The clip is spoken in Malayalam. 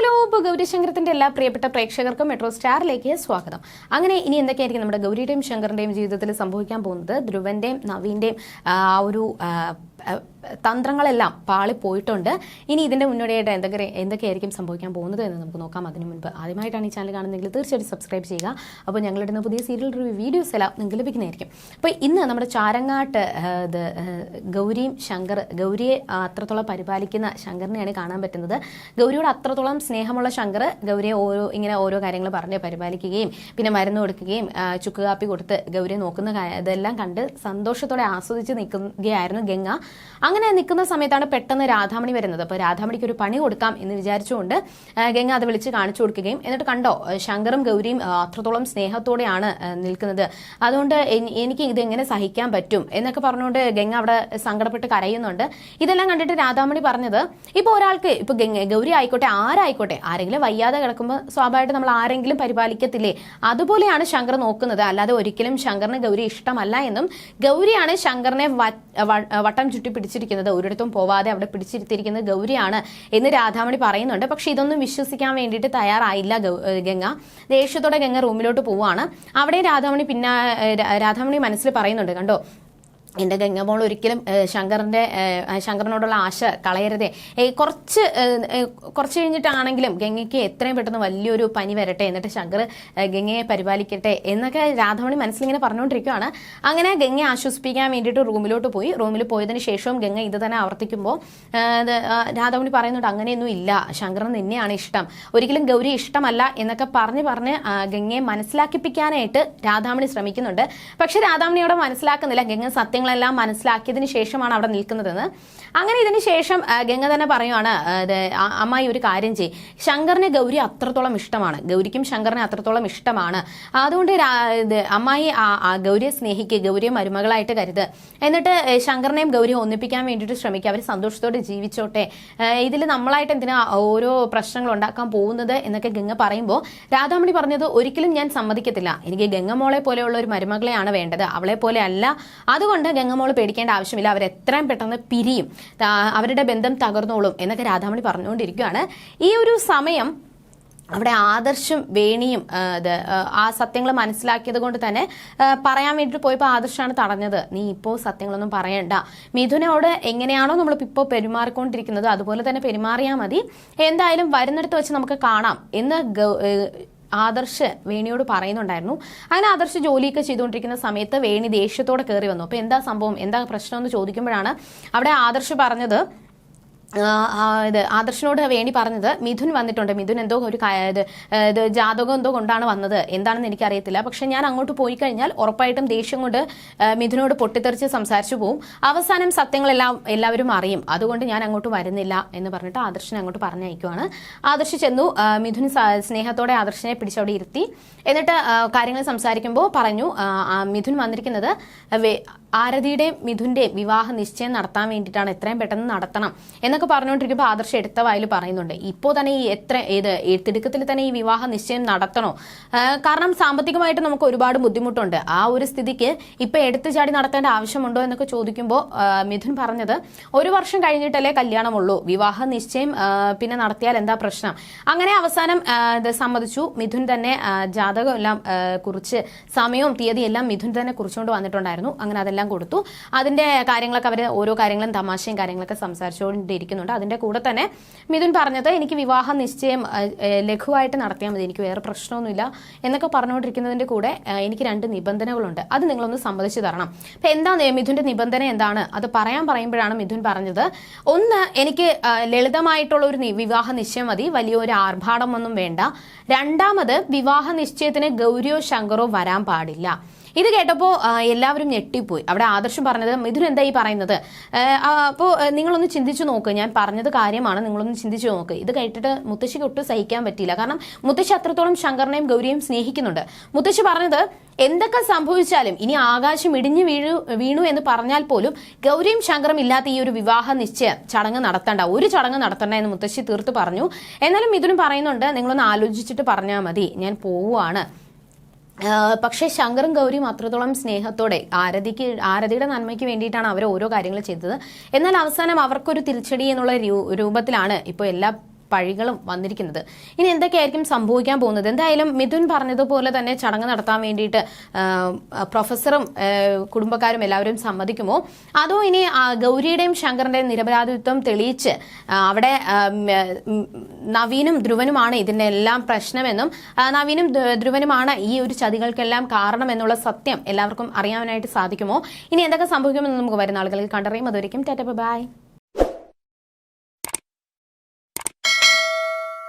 ഹലോ ഇപ്പോൾ ഗൗരിശങ്കരത്തിന്റെ എല്ലാ പ്രിയപ്പെട്ട പ്രേക്ഷകർക്കും മെട്രോ സ്റ്റാറിലേക്ക് സ്വാഗതം. അങ്ങനെ ഇനി എന്തൊക്കെയായിരിക്കും നമ്മുടെ ഗൗരിയുടെയും ശങ്കറിന്റെയും ജീവിതത്തിൽ സംഭവിക്കാൻ പോകുന്നത്? ധ്രുവന്റെയും നവീന്റെയും ആ ഒരു തന്ത്രങ്ങളെല്ലാം പാളിപ്പോയിട്ടുണ്ട് ഇനി ഇതിന്റെ മുന്നോടിയായിട്ട് എന്തൊക്കെ എന്തൊക്കെയായിരിക്കും സംഭവിക്കാൻ പോകുന്നത് എന്ന് നമുക്ക് നോക്കാം. അതിനു മുൻപ് ആദ്യമായിട്ടാണ് ഈ ചാനൽ കാണുന്നതെങ്കിൽ തീർച്ചയായിട്ടും സബ്സ്ക്രൈബ് ചെയ്യുക. അപ്പോൾ ഞങ്ങളിടുന്ന പുതിയ സീരിയൽ റിവ്യൂ വീഡിയോസ് എല്ലാം നിങ്ങൾക്ക് ലഭിക്കുന്നതായിരിക്കും. അപ്പോൾ ഇന്ന് നമ്മുടെ ചാരങ്ങാട്ട് ഇത് ഗൗരിയും ശങ്കർ ഗൗരിയെ അത്രത്തോളം പരിപാലിക്കുന്ന ശങ്കറിനെയാണ് കാണാൻ പറ്റുന്നത്. ഗൗരിയോട് അത്രത്തോളം സ്നേഹമുള്ള ശങ്കർ ഗൗരിയെ ഓരോ ഇങ്ങനെ ഓരോ കാര്യങ്ങൾ പറഞ്ഞ് പരിപാലിക്കുകയും പിന്നെ മരുന്ന് കൊടുക്കുകയും ചുക്ക് കാപ്പി കൊടുത്ത് ഗൗരിയെ നോക്കുന്ന ഇതെല്ലാം കണ്ട് സന്തോഷത്തോടെ ആസ്വദിച്ച് നിൽക്കുകയായിരുന്നു ഗംഗ. അങ്ങനെ നിൽക്കുന്ന സമയത്താണ് പെട്ടെന്ന് രാധാമണി വരുന്നത്. അപ്പോൾ രാധാമണിക്ക് ഒരു പണി കൊടുക്കാം എന്ന് വിചാരിച്ചുകൊണ്ട് ഗംഗ അത് വിളിച്ച് കാണിച്ചു കൊടുക്കുകയും എന്നിട്ട് കണ്ടോ ശങ്കറും ഗൗരിയും അത്രത്തോളം സ്നേഹത്തോടെയാണ് നിൽക്കുന്നത്. അതുകൊണ്ട് എനിക്ക് ഇതെങ്ങനെ സഹിക്കാൻ പറ്റും എന്നൊക്കെ പറഞ്ഞുകൊണ്ട് ഗംഗ അവിടെ സങ്കടപ്പെട്ട് കരയുന്നുണ്ട്. ഇതെല്ലാം കണ്ടിട്ട് രാധാമണി പറഞ്ഞത് ഇപ്പോൾ ഒരാൾക്ക് ഇപ്പോൾ ഗംഗ ഗൗരി ആയിക്കോട്ടെ ആരായിക്കോട്ടെ ആരെങ്കിലും വയ്യാതെ കിടക്കുമ്പോൾ സ്വാഭാവികമായിട്ട് നമ്മൾ ആരെങ്കിലും പരിപാലിക്കത്തില്ലേ? അതുപോലെയാണ് ശങ്കർ നോക്കുന്നത്. അല്ലാതെ ഒരിക്കലും ശങ്കറിന് ഗൗരി ഇഷ്ടമല്ല എന്നും ഗൗരിയാണ് ശങ്കറിനെ വട്ടം ചുറ്റി പിടിച്ചിരിക്കുന്നത് ഒരിടത്തും പോവാതെ അവിടെ പിടിച്ചിരുത്തിയിരിക്കുന്നത് ഗൗരിയാണ് എന്ന് രാധാമണി പറയുന്നുണ്ട്. പക്ഷെ ഇതൊന്നും വിശ്വസിക്കാൻ വേണ്ടിയിട്ട് തയ്യാറായില്ല ഗംഗ. ദേഷ്യത്തോടെ ഗംഗ റൂമിലോട്ട് പോവുകയാണ്. അവിടെ രാധാമണി പിന്നെ രാധാമണി മനസ്സിൽ പറയുന്നുണ്ട് കണ്ടോ? എന്റെ ഗംഗമോൾ ഒരിക്കലും ശങ്കറിന്റെ ശങ്കറിനോടുള്ള ആശ കളയരുതേ. കുറച്ച് കുറച്ച് കഴിഞ്ഞിട്ടാണെങ്കിലും ഗംഗയ്ക്ക് എത്രയും പെട്ടെന്ന് വലിയൊരു പനി വരട്ടെ എന്നിട്ട് ശങ്കർ ഗംഗയെ പരിപാലിക്കട്ടെ എന്നൊക്കെ രാധമണി മനസ്സിലിങ്ങനെ പറഞ്ഞുകൊണ്ടിരിക്കുകയാണ് അങ്ങനെ ഗംഗയെ ആശ്വസിപ്പിക്കാൻ വേണ്ടിയിട്ട് റൂമിലോട്ട് പോയി. റൂമിൽ പോയതിന് ശേഷവും ഗംഗ ഇത് തന്നെ ആവർത്തിക്കുമ്പോൾ രാധമണി പറയുന്നുണ്ട് അങ്ങനെയൊന്നും ഇല്ല ശങ്കറിന് നിന്നെയാണ് ഇഷ്ടം. ഒരിക്കലും ഗൗരി ഇഷ്ടമല്ല എന്നൊക്കെ പറഞ്ഞ് പറഞ്ഞ് ഗംഗയെ മനസ്സിലാക്കിപ്പിക്കാനായിട്ട് രാധാമണി ശ്രമിക്കുന്നുണ്ട്. പക്ഷെ രാധാമണി അവിടെ മനസ്സിലാക്കുന്നില്ല ഗംഗ സത്യങ്ങളെല്ലാം മനസ്സിലാക്കിയതിന് ശേഷമാണ് അവിടെ നിൽക്കുന്നതെന്ന്. അങ്ങനെ ഇതിന് ശേഷം ഗംഗ തന്നെ പറയുവാണ് അമ്മായി ഒരു കാര്യം ചെയ് ശങ്കറിനെ ഗൗരി അത്രത്തോളം ഇഷ്ടമാണ്. ഗൗരിക്കും ശങ്കറിനെ അത്രത്തോളം ഇഷ്ടമാണ്. അതുകൊണ്ട് അമ്മായി ഗൗരിയെ സ്നേഹിക്കുക ഗൗരിയെ മരുമകളായിട്ട് കരുത്. എന്നിട്ട് ശങ്കറിനെയും ഗൗരിയെ ഒന്നിപ്പിക്കാൻ വേണ്ടിയിട്ട് ശ്രമിക്കുക അവർ സന്തോഷത്തോടെ ജീവിച്ചോട്ടെ. ഇതിൽ നമ്മളായിട്ട് എന്തിനാ ഓരോ പ്രശ്നങ്ങൾ ഉണ്ടാക്കാൻ പോകുന്നത് എന്നൊക്കെ ഗംഗ പറയുമ്പോൾ രാധാമണി പറഞ്ഞത് ഒരിക്കലും ഞാൻ സമ്മതിക്കത്തില്ല. എനിക്ക് ഗംഗമോളെ പോലെയുള്ള ഒരു മരുമകളെയാണ് വേണ്ടത്. അവളെ പോലെ അല്ല. അതുകൊണ്ട് ഗംഗമോൾ പേടിക്കേണ്ട ആവശ്യമില്ല. അവർ എത്രയും പെട്ടെന്ന് പിരിയും. അവരുടെ ബന്ധം തകർന്നോളും എന്നൊക്കെ രാധാമണി പറഞ്ഞുകൊണ്ടിരിക്കുകയാണ്. ഈ ഒരു സമയം അവിടെ ആദർശം വേണിയും ഇത് ആ, സത്യങ്ങൾ മനസ്സിലാക്കിയത് കൊണ്ട് തന്നെ പറയാൻ വേണ്ടിയിട്ട് പോയപ്പോൾ ആദർശാണ് തടഞ്ഞത്. നീ ഇപ്പോൾ സത്യങ്ങളൊന്നും പറയണ്ട. മിഥുനോട് എങ്ങനെയാണോ നമ്മൾ ഇപ്പോൾ പെരുമാറിക്കൊണ്ടിരിക്കുന്നത്. അതുപോലെ തന്നെ പെരുമാറിയാൽ മതി. എന്തായാലും വരുന്നിടത്ത് വെച്ച് നമുക്ക് കാണാം എന്ന് ആദർശ് വേണിയോട് പറയുന്നുണ്ടായിരുന്നു. അങ്ങനെ ആദർശ് ജോലിയൊക്കെ ചെയ്തുകൊണ്ടിരിക്കുന്ന സമയത്ത് വേണി ദേഷ്യത്തോടെ കയറി വന്നു. അപ്പോൾ എന്താ സംഭവം? എന്താ പ്രശ്നം എന്ന് ചോദിക്കുമ്പോഴാണ് അവിടെ ആദർശ് പറഞ്ഞത് ഇത് ആദർശനോട് വേണ്ടി പറഞ്ഞത് മിഥുൻ വന്നിട്ടുണ്ട്. മിഥുൻ എന്തോ ഒരു ഇത്, ജാതകം എന്തോ കൊണ്ടാണ് വന്നത് എന്താണെന്ന് എനിക്കറിയത്തില്ല. പക്ഷെ ഞാൻ അങ്ങോട്ട് പോയി കഴിഞ്ഞാൽ ഉറപ്പായിട്ടും ദേഷ്യം കൊണ്ട് മിഥുനോട് പൊട്ടിത്തെറിച്ച് സംസാരിച്ചു പോവും. അവസാനം സത്യങ്ങളെല്ലാം എല്ലാവരും അറിയും. അതുകൊണ്ട് ഞാൻ അങ്ങോട്ട് വരുന്നില്ല എന്ന് പറഞ്ഞിട്ട് ആദർശനെ അങ്ങോട്ട് പറഞ്ഞയക്കുവാണ്. ആദർശ് ചെന്നു മിഥുൻ സ്നേഹത്തോടെ ആദർശനെ പിടിച്ചവിടെ ഇരുത്തി. എന്നിട്ട് കാര്യങ്ങൾ സംസാരിക്കുമ്പോൾ പറഞ്ഞു മിഥുൻ വന്നിരിക്കുന്നത് ആരതിയുടെയും മിഥുന്റെയും വിവാഹ നിശ്ചയം നടത്താൻ വേണ്ടിയിട്ടാണ് എത്രയും പെട്ടെന്ന് നടത്തണം എന്നൊക്കെ പറഞ്ഞുകൊണ്ടിരിക്കുമ്പോൾ ആദർശ് എടുത്ത വായിൽ പറയുന്നുണ്ട്. ഇപ്പോൾ തന്നെ ഈ എത്ര ഏത് എഴുത്തിടുക്കത്തിൽ തിടുക്കത്തിൽ തന്നെ ഈ വിവാഹ നിശ്ചയം നടത്തണോ? കാരണം സാമ്പത്തികമായിട്ട് നമുക്ക് ഒരുപാട് ബുദ്ധിമുട്ടുണ്ട്. ആ ഒരു സ്ഥിതിക്ക് ഇപ്പൊ എടുത്തു ചാടി നടത്തേണ്ട ആവശ്യമുണ്ടോ എന്നൊക്കെ ചോദിക്കുമ്പോൾ മിഥുൻ പറഞ്ഞത് ഒരു വർഷം കഴിഞ്ഞിട്ടല്ലേ കല്യാണമുള്ളൂ. വിവാഹ നിശ്ചയം പിന്നെ നടത്തിയാൽ എന്താ പ്രശ്നം? അങ്ങനെ അവസാനം സമ്മതിച്ചു. മിഥുൻ തന്നെ ജാതകം എല്ലാം കുറിച്ച് സമയവും തീയതിയും എല്ലാം മിഥുൻ തന്നെ കുറിച്ചുകൊണ്ട് വന്നിട്ടുണ്ടായിരുന്നു. അങ്ങനെ അതെല്ലാം കൊടുത്തു. അതിന്റെ കാര്യങ്ങളൊക്കെ അവർ ഓരോ കാര്യങ്ങളും തമാശയും കാര്യങ്ങളൊക്കെ സംസാരിച്ചുകൊണ്ടിരിക്കുന്നുണ്ട്. അതിന്റെ കൂടെ തന്നെ മിഥുൻ പറഞ്ഞത് എനിക്ക് വിവാഹ നിശ്ചയം ലഘുവായിട്ട് നടത്തിയാൽ മതി. എനിക്ക് വേറെ പ്രശ്നമൊന്നുമില്ല എന്നൊക്കെ പറഞ്ഞുകൊണ്ടിരിക്കുന്നതിന്റെ കൂടെ എനിക്ക് രണ്ട് നിബന്ധനകളുണ്ട്. അത് നിങ്ങളൊന്ന് സമ്മതിച്ചു തരണം. അപ്പോൾ എന്താ മിഥുന്റെ നിബന്ധന എന്താണ്? അത് പറയാൻ പറയുമ്പോഴാണ് മിഥുൻ പറഞ്ഞത്. ഒന്ന് എനിക്ക് ലളിതമായിട്ടുള്ള ഒരു വിവാഹ നിശ്ചയം മതി. വലിയൊരു ആർഭാടമൊന്നും വേണ്ട. രണ്ടാമത് വിവാഹ നിശ്ചയത്തിന് ഗൗരിയോ ശങ്കറോ വരാൻ പാടില്ല. ഇത് കേട്ടപ്പോൾ എല്ലാവരും ഞെട്ടിപ്പോയി. അവിടെ ആദർശം പറഞ്ഞത് മിഥുൻ എന്താ ഈ പറയുന്നത്? അപ്പോൾ നിങ്ങളൊന്ന് ചിന്തിച്ചു നോക്ക്. ഞാൻ പറഞ്ഞത് കാര്യമാണ് നിങ്ങളൊന്ന് ചിന്തിച്ചു നോക്ക്. ഇത് കേട്ടിട്ട് മുത്തശ്ശിക്ക് ഒട്ടും സഹിക്കാൻ പറ്റിയില്ല. കാരണം മുത്തശ്ശി അത്രത്തോളം ശങ്കറിനെയും ഗൗരിയെയും സ്നേഹിക്കുന്നുണ്ട്. മുത്തശ്ശി പറഞ്ഞത് എന്തൊക്കെ സംഭവിച്ചാലും ഇനി ആകാശം ഇടിഞ്ഞു വീഴു വീണു എന്ന് പറഞ്ഞാൽ പോലും ഗൗരിയും ശങ്കറും ഇല്ലാത്ത ഈ ഒരു വിവാഹ നിശ്ചയം ചടങ്ങ് നടത്തണ്ട. ഒരു ചടങ്ങ് നടത്തണ്ട എന്ന് മുത്തശ്ശി തീർത്ത് പറഞ്ഞു. എന്നാലും മിഥുനും പറയുന്നുണ്ട് നിങ്ങളൊന്ന് ആലോചിച്ചിട്ട് പറഞ്ഞാൽ മതി. ഞാൻ പോവുകയാണ്. പക്ഷേ ശങ്കറും ഗൗരി അത്രത്തോളം സ്നേഹത്തോടെ ആരതിക്ക് ആരതിയുടെ നന്മയ്ക്ക് വേണ്ടിയിട്ടാണ് അവർ ഓരോ കാര്യങ്ങൾ ചെയ്തത്. എന്നാൽ അവസാനം അവർക്കൊരു തിരിച്ചടി എന്നുള്ള രൂപത്തിലാണ് ഇപ്പോൾ എല്ലാ പഴികളും വന്നിരിക്കുന്നത്. ഇനി എന്തൊക്കെയായിരിക്കും സംഭവിക്കാൻ പോകുന്നത്? എന്തായാലും മിഥുൻ പറഞ്ഞതുപോലെ തന്നെ ചടങ്ങ് നടത്താൻ വേണ്ടിയിട്ട് പ്രൊഫസറും കുടുംബക്കാരും എല്ലാവരും സമ്മതിക്കുമോ? അതോ ഇനി ഗൗരിയുടെയും ശങ്കറിന്റെയും നിരപരാധിത്വം തെളിയിച്ച് അവിടെ നവീനും ധ്രുവനുമാണ് ഇതിന്റെ എല്ലാം പ്രശ്നമെന്നും നവീനും ധ്രുവനുമാണ് ഈ ഒരു ചതികൾക്കെല്ലാം കാരണമെന്നുള്ള സത്യം എല്ലാവർക്കും അറിയാനായിട്ട് സാധിക്കുമോ? ഇനി എന്തൊക്കെ സംഭവിക്കുമെന്ന് നമുക്ക് വരുന്ന ആളുകളിൽ കണ്ടറിയും. അതുവരെയും ടാറ്റ ബൈ.